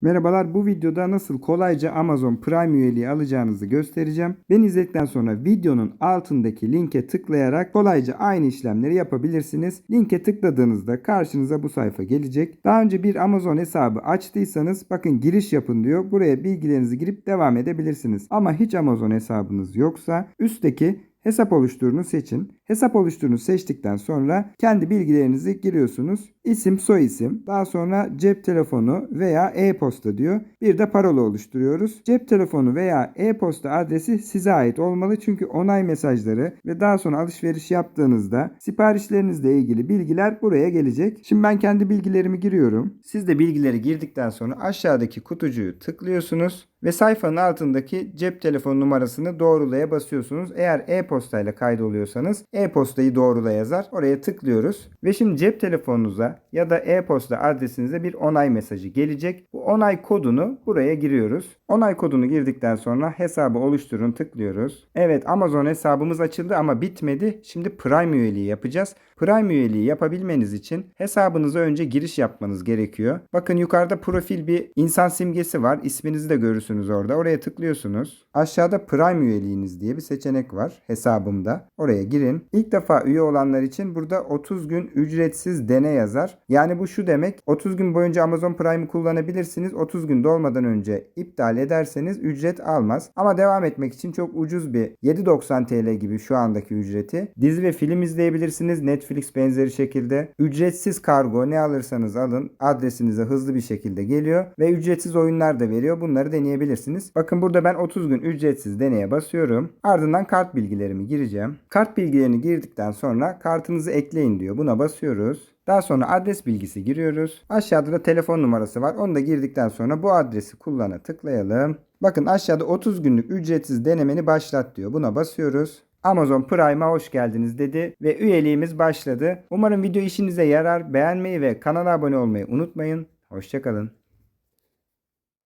Merhabalar bu videoda nasıl kolayca Amazon Prime üyeliği alacağınızı göstereceğim. Beni izledikten sonra videonun altındaki linke tıklayarak kolayca aynı işlemleri yapabilirsiniz. Linke tıkladığınızda karşınıza bu sayfa gelecek. Daha önce bir Amazon hesabı açtıysanız bakın giriş yapın diyor. Buraya bilgilerinizi girip devam edebilirsiniz. Ama hiç Amazon hesabınız yoksa üstteki Hesap oluşturunu seçin. Hesap oluşturunu seçtikten sonra kendi bilgilerinizi giriyorsunuz. İsim, soyisim, daha sonra cep telefonu veya e-posta diyor. Bir de parola oluşturuyoruz. Cep telefonu veya e-posta adresi size ait olmalı çünkü onay mesajları ve daha sonra alışveriş yaptığınızda siparişlerinizle ilgili bilgiler buraya gelecek. Şimdi ben kendi bilgilerimi giriyorum. Siz de bilgileri girdikten sonra aşağıdaki kutucuğu tıklıyorsunuz ve sayfanın altındaki cep telefonu numarasını doğrulaya basıyorsunuz. Eğer e-postayla kaydoluyorsanız e-postayı doğrula yazar. Oraya tıklıyoruz ve şimdi cep telefonunuza ya da e-posta adresinize bir onay mesajı gelecek. Bu onay kodunu buraya giriyoruz. Onay kodunu girdikten sonra hesabı oluşturun tıklıyoruz. Evet Amazon hesabımız açıldı ama bitmedi. Şimdi Prime üyeliği yapacağız. Prime üyeliği yapabilmeniz için hesabınıza önce giriş yapmanız gerekiyor. Bakın yukarıda profil bir insan simgesi var. İsminizi de görürsünüz orada. Oraya tıklıyorsunuz. Aşağıda Prime üyeliğiniz diye bir seçenek var hesabımda. Oraya girin. İlk defa üye olanlar için burada 30 gün ücretsiz dene yazar. Yani bu şu demek 30 gün boyunca Amazon Prime'ı kullanabilirsiniz. 30 gün dolmadan önce iptal ederseniz ücret almaz. Ama devam etmek için çok ucuz bir 7.90 TL gibi şu andaki ücreti. Dizi ve film izleyebilirsiniz. Netflix benzeri şekilde. Ücretsiz kargo ne alırsanız alın adresinize hızlı bir şekilde geliyor. Ve ücretsiz oyunlar da veriyor. Bunları deneyebilirsiniz. Bakın burada ben 30 gün ücretsiz deneye basıyorum. Ardından kart bilgilerimi gireceğim. Kart bilgilerini girdikten sonra kartınızı ekleyin diyor. Buna basıyoruz. Daha sonra adres bilgisi giriyoruz. Aşağıda da telefon numarası var. Onu da girdikten sonra bu adresi kullana tıklayalım. Bakın aşağıda 30 günlük ücretsiz denemeni başlat diyor. Buna basıyoruz. Amazon Prime'a hoş geldiniz dedi ve üyeliğimiz başladı. Umarım video işinize yarar. Beğenmeyi ve kanala abone olmayı unutmayın. Hoşçakalın.